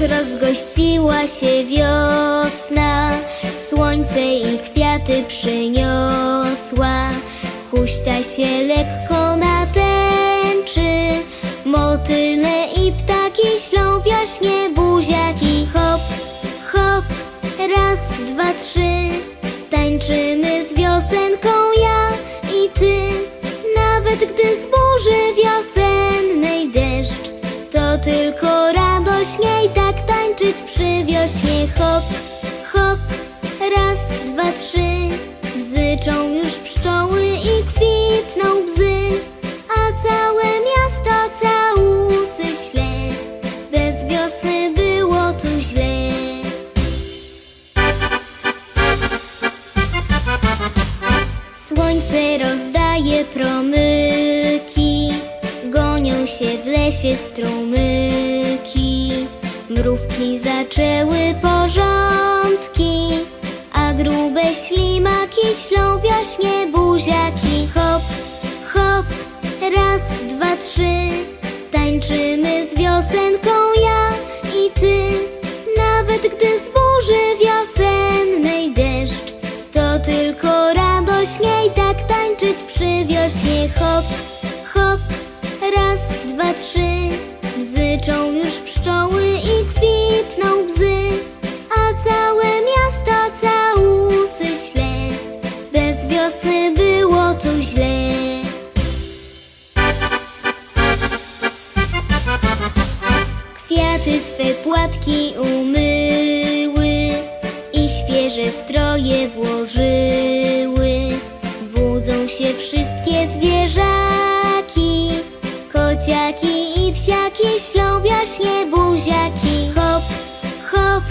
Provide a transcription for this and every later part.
rozgościła się wiosna, słońce i kwiaty przyniosła. Huśta się lekko natęczy, przy wiośnie. Hop, hop, raz, dwa, trzy, bzyczą już pszczoły i kwitną bzy, a całe miasto całusy śle. Bez wiosny było tu źle. Słońce rozdaje promyki, gonią się w lesie strumyki. Mrówki zaczęły porządki, a grube ślimaki ślą jaśnie buziaki. Hop, hop, raz, dwa, trzy, tańczymy z wiosenką ja i ty. Nawet gdy z burzy wiosennej deszcz, to tylko radośnie i tak tańczyć przy wiośnie. Hop, hop, raz, dwa, trzy, bzyczą już pszczoły wiosny było tu źle. Kwiaty swe płatki umyły i świeże stroje włożyły. Budzą się wszystkie zwierzaki, kociaki i psiaki ślą jaśnie buziaki. Hop, hop,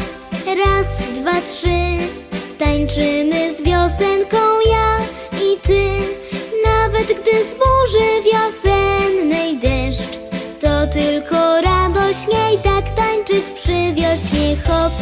raz, dwa, trzy, tańczymy ty. Nawet gdy z burzy wiosennej deszcz, to tylko radośnie i tak tańczyć przy wiośnie. Hop,